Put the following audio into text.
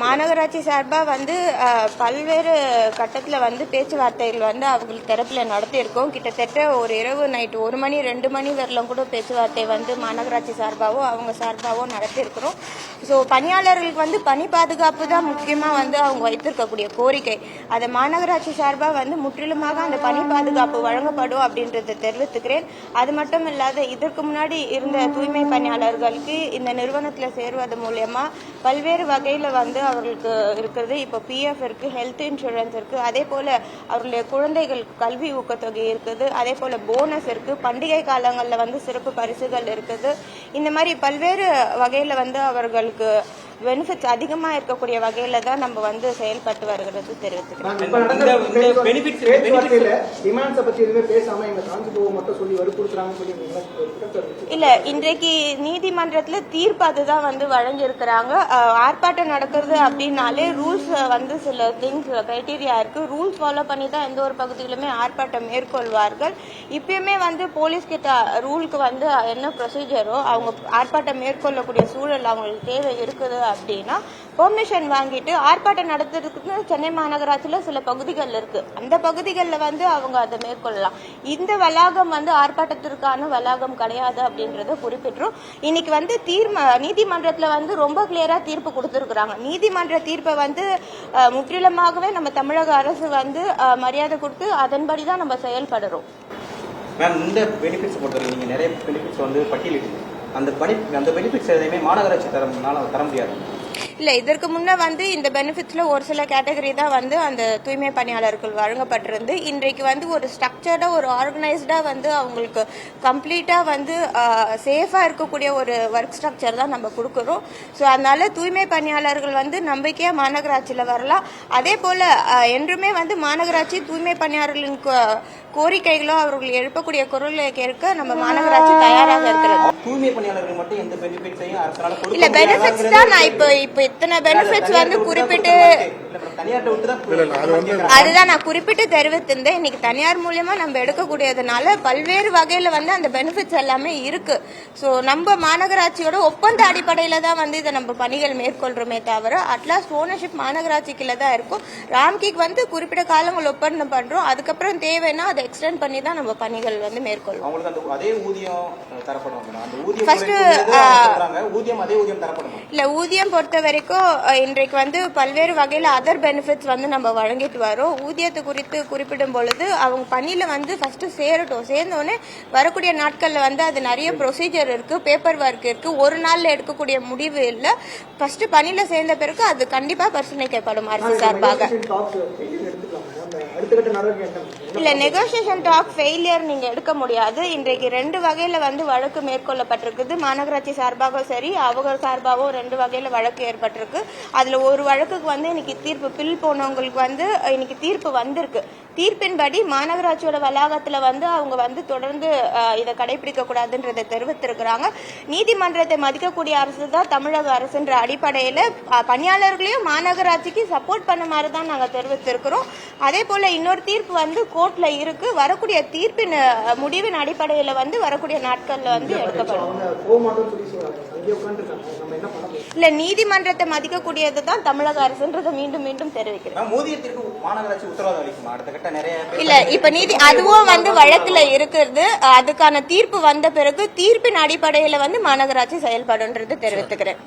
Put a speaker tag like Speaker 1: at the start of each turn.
Speaker 1: மாநகராட்சி சார்பாக வந்து பல்வேறு கட்டத்தில் வந்து பேச்சுவார்த்தைகள் வந்து அவங்களுக்கு தரப்பில் நடத்தியிருக்கோம். கிட்டத்தட்ட ஒரு இரவு நைட்டு ஒரு மணி ரெண்டு மணி வரலாம் கூட பேச்சுவார்த்தை வந்து மாநகராட்சி சார்பாகவோ அவங்க சார்பாகவோ நடத்தியிருக்கிறோம். ஸோ பணியாளர்களுக்கு வந்து பணி பாதுகாப்பு தான் முக்கியமாக வந்து அவங்க வைத்திருக்கக்கூடிய கோரிக்கை. அதை மாநகராட்சி சார்பாக வந்து முற்றிலுமாக அந்த பணி பாதுகாப்பு வழங்கப்படும் அப்படின்றத தெரிவித்துக்கிறேன். அது மட்டும் இல்லாத இதற்கு முன்னாடி இருந்த தூய்மை பணியாளர்களுக்கு இந்த நிறுவனத்தில் சேருவது மூலயமா பல்வேறு வகையில் வந்து அவர்களுக்கு இருக்கிறது. இப்போ பிஎஃப் இருக்கு ஹெல்த் இன்சூரன்ஸ் இருக்கு. அதே போல அவர்களுடைய குழந்தைகளுக்கு கல்வி ஊக்கத்தொகை இருக்குது. அதே போல போனஸ் இருக்கு. பண்டிகை காலங்களில் வந்து சிறப்பு பரிசுகள் இருக்குது. இந்த மாதிரி பல்வேறு வகையில் வந்து அவர்களுக்கு பெனிஃபிட்ஸ் அதிகமாக இருக்கக்கூடிய வகையில் தான் நம்ம வந்து செயல்பட்டு வருகிறது இல்ல இன்றைக்கு நீதிமன்றத்துல தீர்ப்பு அதுதான் வந்து வழங்கியிருக்கிறாங்க. ஆர்ப்பாட்டம் நடக்கிறது அப்படின்னாலே ரூல்ஸ் வந்து சில திங்ஸ் க்ரைட்டீரியா இருக்கு. ரூல்ஸ் ஃபாலோ பண்ணி தான் எந்த ஒரு பகுதியிலுமே ஆர்ப்பாட்டம் மேற்கொள்வார்கள். இப்பயுமே வந்து போலீஸ் கிட்ட ரூலுக்கு வந்து என்ன ப்ரொசீஜரோ அவங்க ஆர்ப்பாட்டம் மேற்கொள்ளக்கூடிய சூழல் அவங்களுக்கு தேவை இருக்குது அப்படின்னா பெர்மிஷன் வாங்கிட்டு ஆர்ப்பாட்டம் நடத்துறதுக்கு சென்னை மாநகராட்சியில் சில பகுதிகள் இருக்கு. அந்த பகுதிகளில் வந்து அவங்க அதை மேற்கொள்ளலாம். இந்த வளாகம் வந்து ஆர்ப்பாட்டத்திற்கான வளாகம் கிடையாது அப்படின்றத குறிப்பிட்டுரும். இன்னைக்கு வந்து தீர்ம நீதிமன்றத்தில் வந்து ரொம்ப கிளியராக தீர்ப்பு கொடுத்துருக்குறாங்க. நீதிமன்ற தீர்ப்பை வந்து முற்றிலுமாகவே நம்ம தமிழக அரசு வந்து மரியாதை கொடுத்து அதன்படி தான் நம்ம செயல்படுறோம்.
Speaker 2: மேம் இந்த பெனிஃபிட்ஸ் பொறுத்தவரை நீங்கள் நிறைய பெனிஃபிட்ஸ் வந்து பட்டியலிட்டு அந்த பனி அந்த பெனிஃபிட்ஸ் எதையுமே மாநகராட்சி தரம்னால தர முடியாது.
Speaker 1: இல்ல இதற்கு முன்ன வந்து இந்த பெனிஃபிட்ஸ்ல ஒரு சில கேட்டகரி தான் வந்து அந்த தூய்மை பணியாளர்கள் வழங்கப்பட்டிருந்து இன்றைக்கு வந்து ஒரு ஸ்ட்ரக்சர்டா ஒரு ஆர்கனைஸ்டா வந்து அவங்களுக்கு கம்ப்ளீட்டா வந்து சேஃபா இருக்கக்கூடிய ஒரு ஒர்க் ஸ்ட்ரக்சர் தான் நம்ம கொடுக்குறோம். ஸோ அதனால தூய்மை பணியாளர்கள் வந்து நம்பிக்கையா மாநகராட்சியில வரலாம். அதே போல என்றுமே வந்து மாநகராட்சி தூய்மை பணியாளர்களின் கோ- கோரிக்கைகளோ அவர்கள் எழுப்பக்கூடிய குரலை கேட்க நம்ம மாநகராட்சி தயாராக இருக்கிறது.
Speaker 2: தூய்மை பணியாளர்கள் மட்டும் எந்த பெனிஃபிட்ஸையும்
Speaker 1: இல்ல பெனிஃபிட்ஸ் தான் நான் இப்போ இப்போ இத்தனை பெனிஃபிட்ஸ் வந்து குறிப்பிட்டு அதுதான் நான் குறிப்பிட்டு தெரிவித்திருந்தேன். இன்னைக்கு தனியார் மூலியமா நம்ம எடுக்கக்கூடியதுனால பல்வேறு வகையில வந்து அந்த பெனிஃபிட்ஸ் எல்லாமே இருக்கு. ஸோ நம்ம மாநகராட்சியோட ஒப்பந்த அடிப்படையில தான் வந்து இதை நம்ம பணிகள் மேற்கொள்றோமே தவிர அட்லாஸ்ட் ஓனர்ஷிப் மாநகராட்சிக்குள்ள தான் இருக்கும். ராம்கிக் வந்து குறிப்பிட்ட காலங்கள் ஒப்பந்தம் பண்றோம். அதுக்கப்புறம் தேவைன்னா அதை எக்ஸ்டெண்ட் பண்ணி தான் நம்ம பணிகள் வந்து
Speaker 2: அந்த அதே ஊதியம் தரப்படும்.
Speaker 1: இல்ல ஊதியம் பொறுத்த வரைக்கும் இன்றைக்கு வந்து பல்வேறு வகையில அதர் பெனிஃபிட்ஸ் வந்து நம்ம வழங்கிட்டு வரோம். ஊதியத்தை குறித்து குறிப்பிடும் பொழுது அவங்க பணியில வந்து ஃபர்ஸ்ட் சேரட்டும். சேர்ந்த உடனே வரக்கூடிய நாட்கள்ல வந்து அது நிறைய ப்ரொசீஜர் இருக்கு பேப்பர் ஒர்க் இருக்கு. ஒரு நாள்ல எடுக்கக்கூடிய முடிவு இல்ல. ஃபர்ஸ்ட் பணியில சேர்ந்த பிறகு அது கண்டிப்பா பரிசீலிக்கப்படும் அரசு சார்பாக? இல்ல நெகோசியேஷன் டாக் ஃபெயிலியர் நீங்க எடுக்க முடியாது. இன்றைக்கு ரெண்டு வகையில வந்து வழக்கு மேற்கொள்ளப்பட்டிருக்குது. மாநகராட்சி சார்பாகவும் சரி அவங்க சார்பாகவும் ரெண்டு வகையில வழக்கு ஏற்பட்டிருக்கு அதுல ஒரு வழக்குக்கு வந்து இன்னைக்கு தீர்ப்பு பில் போனவங்களுக்கு வந்து இன்னைக்கு தீர்ப்பு வந்திருக்கு. தீர்ப்பின்படி மாநகராட்சியோட வளாகத்துல வந்து அவங்க வந்து தொடர்ந்து இதை கடைபிடிக்க கூடாதுன்றதை தெரிவித்திருக்கிறாங்க. நீதிமன்றத்தை மதிக்கக்கூடிய அரசு தான் தமிழக அரசுன்ற அடிப்படையில பணியாளர்களையும் மாநகராட்சிக்கு சப்போர்ட் பண்ண மாதிரி தான் நாங்க தெரிவித்திருக்கிறோம். அதே போல இன்னொரு தீர்ப்பு வந்து கோர்ட்ல இருக்கு. வரக்கூடிய தீர்ப்பின் முடிவின் அடிப்படையில வந்து வரக்கூடிய நாட்கள்ல வந்து எடுக்கப்படும்.
Speaker 3: அவங்க போக
Speaker 1: நீதிமன்றத்தை மதிக்கக்கூடியது தான் தமிழக அரசுன்றதை மீண்டும் மீண்டும் தெரிவிக்கிறேன் இல்ல இப்ப நீதி அதுவும் வந்து வழக்குல இருக்கிறது அதுக்கான தீர்ப்பு வந்த பிறகு தீர்ப்பின் அடிப்படையில வந்து மாநகராட்சி செயல்படுன்றது தெரிவித்துக்கிறேன்.